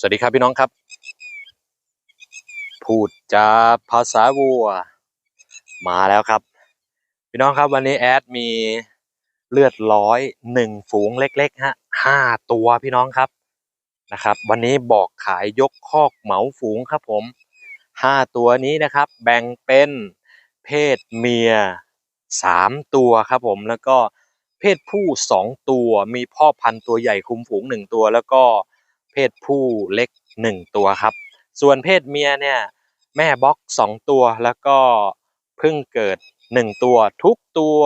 สวัสดีครับพี่น้องครับ พูดจาภาษาวัว มาแล้วครับ พี่น้องครับวันนี้แอดมีเลือดร้อยหนึ่งฝูงเล็กๆฮะห้าตัวพี่น้องครับนะครับ วันนี้บอกขายยกคอกเหมาฝูงครับผมห้าตัวนี้นะครับ แบ่งเป็นเพศเมียสามตัวครับผมแล้วก็เพศผู้สองตัวมีพ่อพันธุ์ตัวใหญ่คุมฝูงหนึ่งตัวแล้วก็ ศผู้เล็กหนึ่งตัวครับ ส่วนเพศเมียเนี่ยแม่บล็อกสองตัวแล้วก็เพิ่งเกิดหนึ่งตัวทุกตัว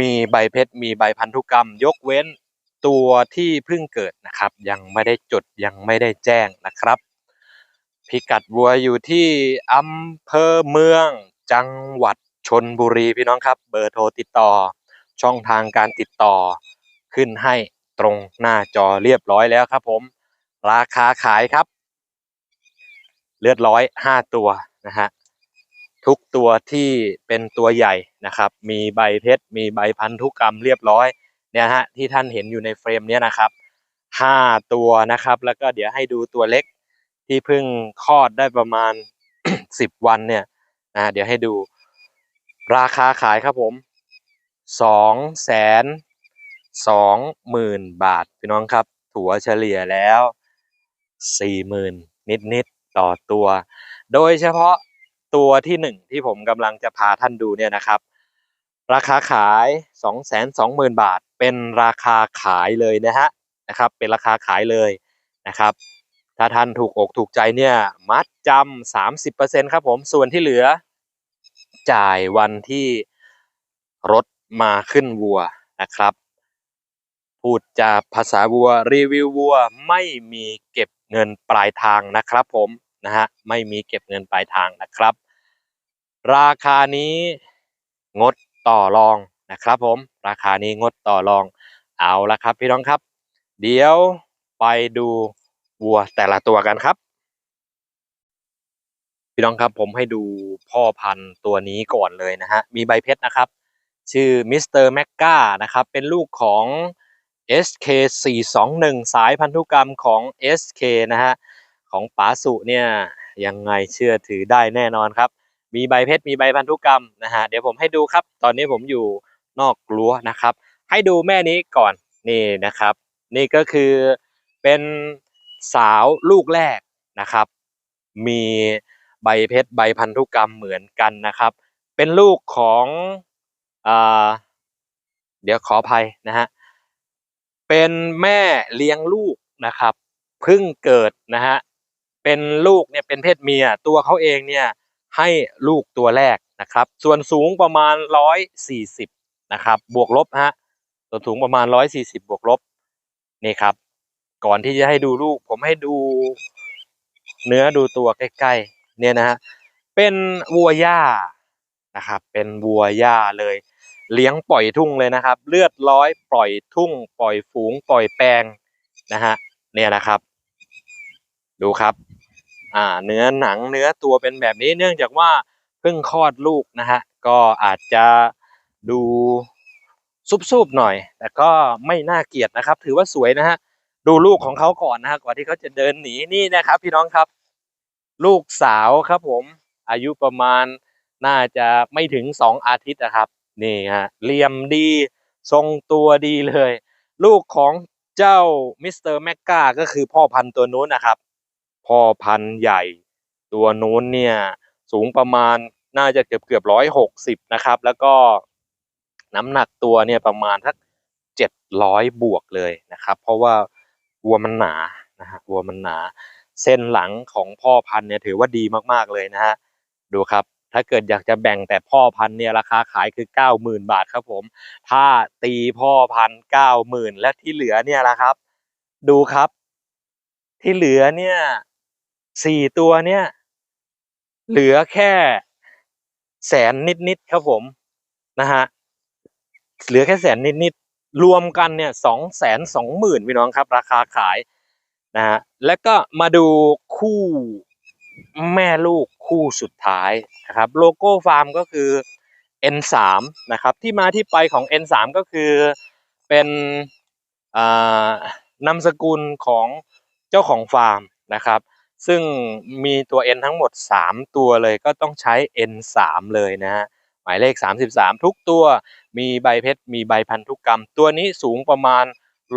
มีใบเพชรมีใบพันธุกรรม ยกเว้นตัวที่เพิ่งเกิดนะครับ ยังไม่ได้จดยังไม่ได้แจ้งนะครับ พิกัดวัวอยู่ที่อำเภอเมืองจังหวัดชนบุรีพี่น้องครับ เบอร์โทรติดต่อช่องทางการติดต่อขึ้นให้ ตรงหน้าจอเรียบร้อยแล้วครับผม ราคาขายครับ เลือดร้อยห้าตัวนะฮะทุกตัวที่เป็นตัวใหญ่นะครับ มีใบเพชร มีใบพันธุกรรมเรียบร้อยเนี่ยฮะที่ท่านเห็นอยู่ในเฟรมเนี้ยนะครับห้าตัวนะครับ แล้วก็เดี๋ยวให้ดูตัวเล็กที่เพิ่งคลอดได้ประมาณสิบวันเนี่ยนะเดี๋ยวให้ดู ราคาขายครับผมสองแสน สองหมื่นบาทพี่น้องครับ ถั่วเฉลี่ยแล้วสี่หมื่นนิดๆต่อตัว โดยเฉพาะตัวที่หนึ่งที่ผมกำลังจะพาท่านดูเนี่ยนะครับ ราคาขาย2 2 0 0 0 0บาท เป็นราคาขายเลยนะฮะนะครับเป็นราคาขายเลยนะครับ ถ้าท่านถูกอกถูกใจเนี่ยมัดจำสามสิบเปอร์เซ็นครับผมส่วนที่เหลือ จ่ายวันที่รถมาขึ้นวัวนะครับ พูดจาภาษาวัวรีวิววัวไม่มีเก็บเงินปลายทางนะครับ ผมนะฮะไม่มีเก็บเงินปลายทางนะครับ ราคานี้งดต่อรองนะครับ ผมราคานี้งดต่อรองเอาละครับ พี่น้องครับ เดี๋ยวไปดูวัวแต่ละตัวกันครับ พี่น้องครับผมให้ดูพ่อพันธุ์ตัวนี้ก่อนเลยนะฮะมีใบเพชรนะครับ ชื่อมิสเตอร์แมกกานะครับ เป็นลูกของ SK421 สายพันธุกรรมของ SK นะฮะ ของป๋าสุเนี่ยยังไงเชื่อถือได้แน่นอนครับ มีใบเพชรมีใบพันธุกรรมนะฮะ เดี๋ยวผมให้ดูครับ ตอนนี้ผมอยู่นอกรั้วนะครับ ให้ดูแม่นี้ก่อนนี่นะครับ นี่ก็คือเป็นสาวลูกแรกนะครับ มีใบเพชรใบพันธุกรรมเหมือนกันนะครับ เป็นลูกของอ่าเดี๋ยวขออภัยนะฮะ เป็นแม่เลี้ยงลูกนะครับเพิ่งเกิดนะฮะเป็นลูกเนี่ยเป็นเพศเมียตัวเขาเองเนี่ยให้ลูกตัวแรกนะครับ ส่วนสูงประมาณร้อยสี่สิบนะครับบวกลบฮะส่วนสูงประมาณร้อยสี่สิบบวกลบนี่ครับ ก่อนที่จะให้ดูลูก ผมให้ดูเนื้อดูตัวใกล้ๆเนี่ยนะฮะเป็นวัวหญ้านะครับ เป็นวัวหญ้าเลย เลี้ยงปล่อยทุ่งเลยนะครับ เลือดร้อยปล่อยทุ่ง ปล่อยฝูง ปล่อยแปลงนะฮะเนี่ยนะครับ ดูครับ อ่า เนื้อหนังเนื้อตัวเป็นแบบนี้เนื่องจากว่าเพิ่งคลอดลูกนะฮะก็อาจจะดูซุบๆหน่อย แต่ก็ไม่น่าเกลียดนะครับ ถือว่าสวยนะฮะดูลูกของเขาก่อนนะฮะก่อนที่เขาจะเดินหนีนี่นะครับ พี่น้องครับ ลูกสาวครับผมอายุประมาณน่าจะไม่ถึงสองอาทิตย์นะครับ นี่ฮะเหลี่ยมดี ทรงตัวดีเลย ลูกของเจ้ามิสเตอร์แมกกาก็คือพ่อพันธุ์ตัวนู้นนะครับ พ่อพันธุ์ใหญ่ ตัวนู้นเนี่ย สูงประมาณน่าจะเกือบเกือบร้อยหกสิบนะครับ แล้วก็น้ำหนักตัวเนี่ยประมาณสักเจ็ดร้อยบวกเลยนะครับ เพราะว่าวัวมันหนานะฮะวัวมันหนา เส้นหลังของพ่อพันธุ์เนี่ยถือว่าดีมากๆเลยนะฮะดูครับ ถ้าเกิดอยากจะแบ่งแต่พ่อพันธุ์เนี่ยราคาขายคือเก้าหมื่นบาทครับผม ถ้าตีพ่อพันธุ์เก้าหมื่นและที่เหลือเนี่ยละครับ ดูครับ ที่เหลือเนี่ยสี่ตัวเนี่ย เหลือแค่แสนนิดๆครับผมนะฮะเหลือแค่แสนนิดๆรวมกันเนี่ยสองแสนสองหมื่นพี่น้องครับ ราคาขายนะฮะแล้วก็มาดูคู่ แม่ลูกคู่สุดท้ายนะครับโลโก้ฟาร์มก็คือ N3 นะครับที่มาที่ไปของ N3 ก็คือเป็นนามสกุลของเจ้าของฟาร์มนะครับซึ่งมีตัว N ทั้งหมด 3 ตัวเลยก็ต้องใช้ N3 เลยนะฮะหมายเลข 33 ทุกตัวมีใบเพชรมีใบพันธุกรรม ตัวนี้สูงประมาณ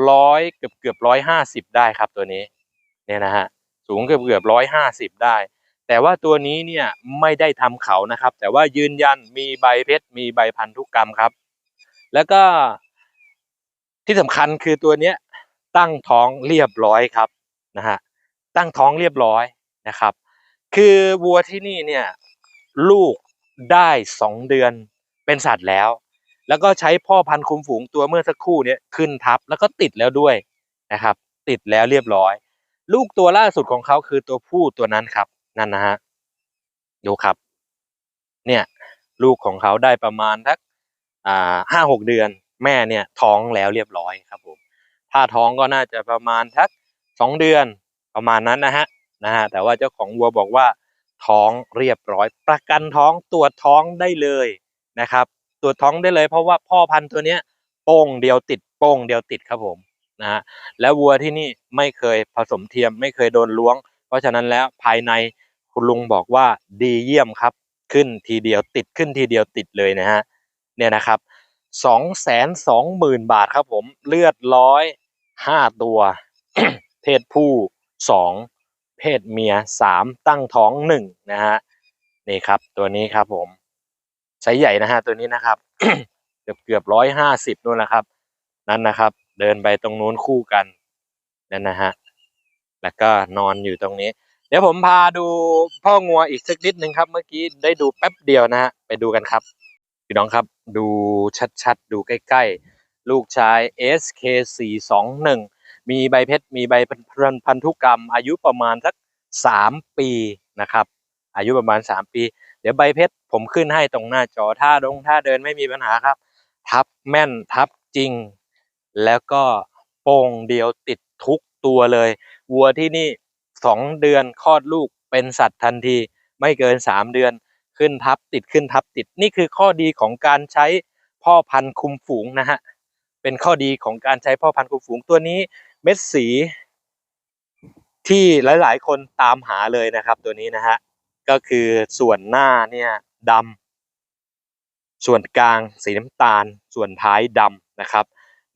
ร้อยเกือบเกือบร้อยห้าสิบได้ครับตัวนี้เนี่ยนะฮะสูงเกือบเกือบร้อยห้าสิบได้ แต่ว่าตัวนี้เนี่ยไม่ได้ทำเขานะครับ แต่ว่ายืนยันมีใบเพชรมีใบพันธุกรรมครับ แล้วก็ที่สำคัญคือตัวเนี้ยตั้งท้องเรียบร้อยครับนะฮะตั้งท้องเรียบร้อยนะครับ คือวัวที่นี่เนี่ยลูกได้สองเดือนเป็นสัตว์แล้ว แล้วก็ใช้พ่อพันธุ์คุมฝูงตัวเมื่อสักครู่เนี้ยขึ้นทับแล้วก็ติดแล้วด้วยนะครับ ติดแล้วเรียบร้อย ลูกตัวล่าสุดของเขาคือตัวผู้ตัวนั้นครับ นั่นนะฮะดูครับ เนี่ยลูกของเขาได้ประมาณสักอ่าห้าหกเดือน แม่เนี่ยท้องแล้วเรียบร้อยครับผมถ้าท้องก็น่าจะประมาณสักสองเดือนประมาณนั้นนะฮะนะฮะแต่ว่าเจ้าของวัวบอกว่าท้องเรียบร้อย ประกันท้องตรวจท้องได้เลยนะครับตรวจท้องได้เลย เพราะว่าพ่อพันธุ์ตัวเนี้ยโป้งเดียวติดโป้งเดียวติดครับผมนะฮะแล้ววัวที่นี่ไม่เคยผสมเทียมไม่เคยโดนล้วง เพราะฉะนั้นแล้วภายในคุณลุงบอกว่าดีเยี่ยมครับ ขึ้นทีเดียวติดขึ้นทีเดียวติดเลยนะฮะเนี่ยนะครับสองแสนสองหมื่นบาทครับผมเลือดร้อยห้าตัว เพศผู้สองเพศเมียสามตั้งท้องหนึ่งนะฮะนี่ครับตัวนี้ครับผมไซส์ใหญ่นะฮะตัวนี้นะครับ เกือบเกือบร้อยห้าสิบนู่นนะครับ นั่นนะครับ เดินไปตรงนู้นคู่กันนั่นนะฮะ แล้วก็นอนอยู่ตรงนี้ เดี๋ยวผมพาดูพ่องัวอีกสักนิดหนึ่งครับ เมื่อกี้ได้ดูแป๊บเดียวนะฮะไปดูกันครับพี่น้องครับดูชัดๆ ดูใกล้ๆ ลูกชาย SK421 มีใบเพชรมีใบพันธุกรรม อายุประมาณสักสามปีนะครับ อายุประมาณสามปี เดี๋ยวใบเพชรผมขึ้นให้ตรงหน้าจอท่าดงท่าเดินไม่มีปัญหาครับ ทับแม่นทับจริง แล้วก็โป่งเดียวติดทุกตัวเลย วัวที่นี่สองเดือนคลอดลูกเป็นสัตว์ทันที ไม่เกินสามเดือนขึ้นทับติดขึ้นทับติดนี่คือข้อดีของการใช้พ่อพันธุ์คุมฝูงนะฮะเป็นข้อดีของการใช้พ่อพันธุ์คุมฝูงตัวนี้เม็ดสี ที่หลาย ๆ คนตามหาเลยนะครับ ตัวนี้นะฮะก็คือส่วนหน้าเนี่ยดำส่วนกลางสีน้ำตาล ส่วนท้ายดำนะครับ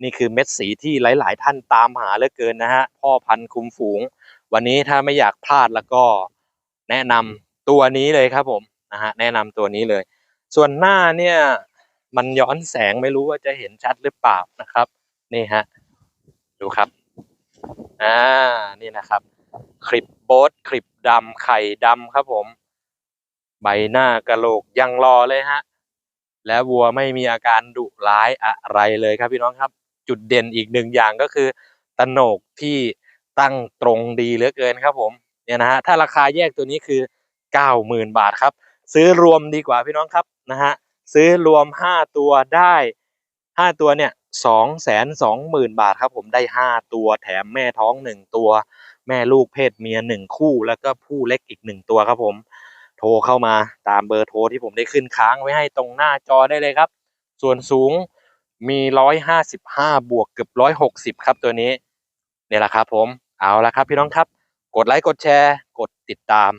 นี่คือเม็ดสีที่หลาย ๆ ท่านตามหาเหลือเกินนะฮะพ่อพันธุ์คุมฝูง วันนี้ถ้าไม่อยากพลาดแล้วก็แนะนำตัวนี้เลยครับผมนะฮะแนะนำตัวนี้เลย ส่วนหน้าเนี่ยมันย้อนแสงไม่รู้ว่าจะเห็นชัดหรือเปล่านะครับ นี่ฮะดูครับอ่านี่นะครับคลิปโบ๊ทคลิปดำไข่ดำครับผม ใบหน้ากะโหลกยังรอเลยฮะ และวัวไม่มีอาการดุร้ายอะไรเลยครับพี่น้องครับ จุดเด่นอีกหนึ่งอย่างก็คือตโหนกที่ตั้งตรงดีเหลือเกินครับผมเนี่ยนะฮะถ้าราคาแยกตัวนี้คือเก้าหมื่นบาทครับ ซื้อรวมดีกว่าพี่น้องครับนะฮะซื้อรวมห้าตัวได้ห้าตัวเนี่ยสองแสนสองหมื่นบาทครับผมได้ห้าตัวแถมแม่ท้องหนึ่งตัว แม่ลูกเพศเมียหนึ่งคู่ แล้วก็ผู้เล็กอีกหนึ่งตัวครับผม โทรเข้ามาตามเบอร์โทรที่ผมได้ขึ้นค้างไว้ให้ตรงหน้าจอได้เลยครับ ส่วนสูง มีร้อยห้าสิบห้าบวกเกือบร้อยหกสิบครับตัวนี้เนี่ยแหละครับผมเอาละครับพี่น้องครับ กดไลค์กดแชร์ กดติดตาม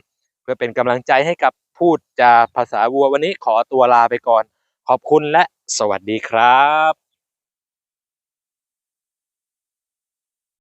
เพื่อเป็นกำลังใจให้กับพูดจาภาษาวัววันนี้ขอตัวลาไปก่อน ขอบคุณและสวัสดีครับ